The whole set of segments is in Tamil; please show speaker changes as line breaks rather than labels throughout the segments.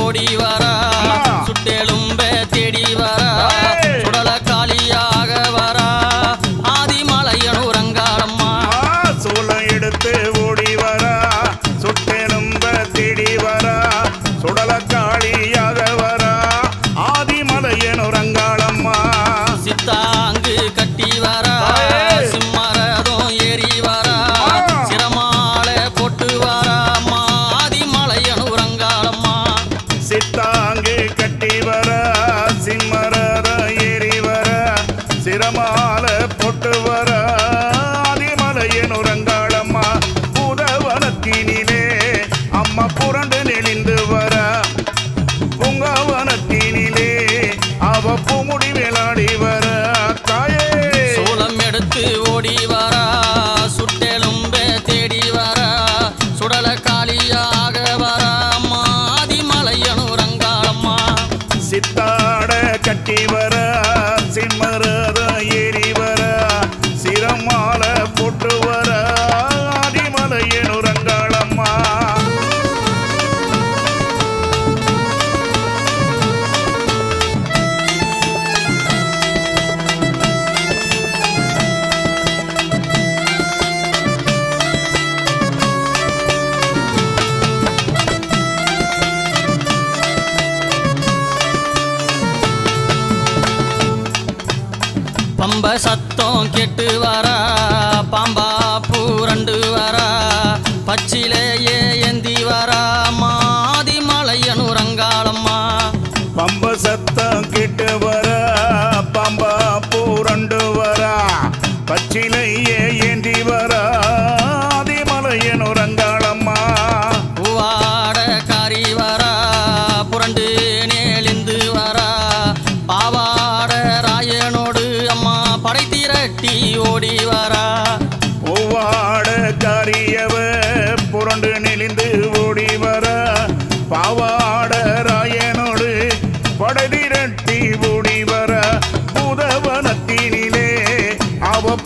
ஓடி வரா. பாம்ப சத்தம் கெட்டு வரா பாம்பா பூரண்டு வரா பச்சிலேயே ஏந்தி வரா மாதி மலையனு ரங்காளம்மா.
பம்ப சத்தம் கெட்டு வரா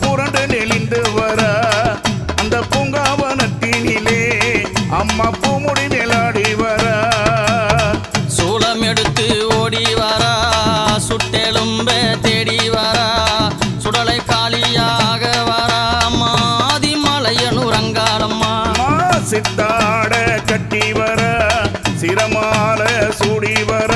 புரண்டு நெளிந்து வர அந்த பூங்காவனத்தினிலே அம்மா பூமுடி மேலாடி வர.
சூளம் எடுத்து ஓடி வரா சுட்டெலும்ப தேடி வரா சுடலை காலியாக வரா மாதி மலையனூர்
அங்காரம்மா சித்தாட கட்டி வர சிரமால சூடி வர.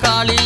காளி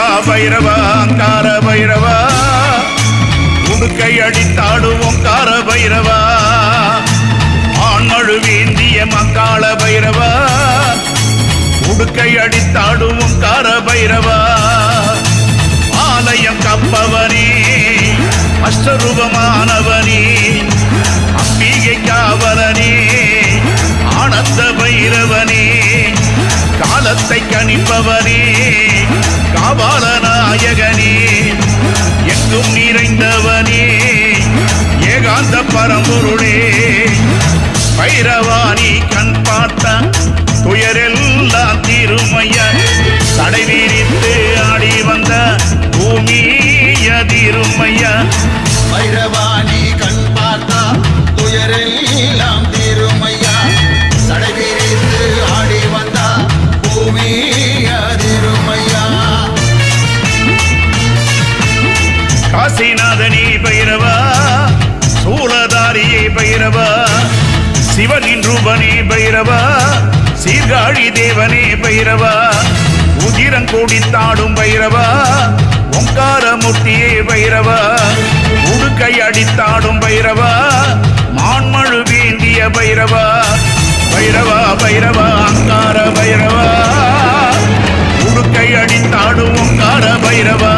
பைரவா பைரவா கார பைரவா. உடுக்கை அடித்தாடுவோம் கார பைரவா. ஆண்மழுவேந்திய மக்காள பைரவா. உடுக்கை அடித்தாடுவோம் கார பைரவா. ஆலயம் கப்பவனே அஷ்டரூபமானவனே. ஆசை கணிப்பவனே காபால நாயகனே எங்கும் நிறைந்தவனே ஏகாந்த பரம்பொருளே பைரவாணி கண் பார்த்த துயரெல்லாம் தீருமையா தடை விரித்து ஆடி வந்த பூமி அதிருமையா
பைரவாணி கண் பார்த்தா துயரெல்லாம்
சீர்காழி தேவனே பைரவா உதிரம் தாடும் பைரவா ஒங்காரமூர்த்தியே பைரவா உடுக்கை அடித்தாடும் பைரவா மான்மழு வேண்டிய பைரவா பைரவா பைரவா அங்கார பைரவா உடுக்கை அடித்தாடும் ஒங்கார பைரவா.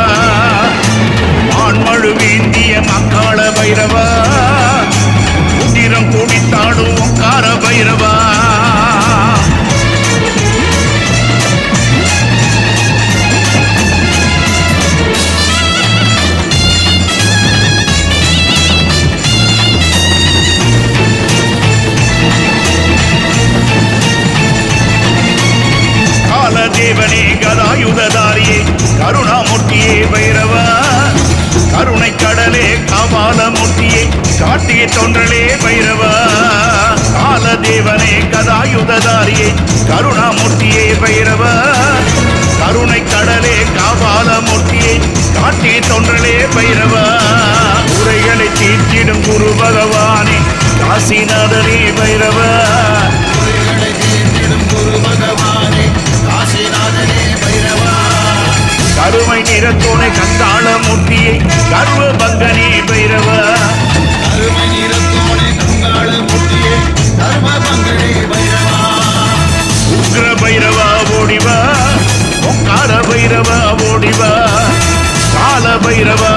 காட்டிய தொன்றலே பைரவா. காலதேவனே கதாயுததாரியே கருணாமூர்த்தியே பைரவா. கருணை கடலே காபாலமூர்த்தியே காட்டி தொன்றலே பைரவா. உரைகளை தீர்த்திடும் குரு பகவானே காசிநாதனே பைரவா.
தீர்த்திடும் குரு பகவானே காசிநாதனே பைரவா.
கருமை நிறத்தோனை கந்தாள மூர்த்தியை கர்வ பங்கனே Wait a.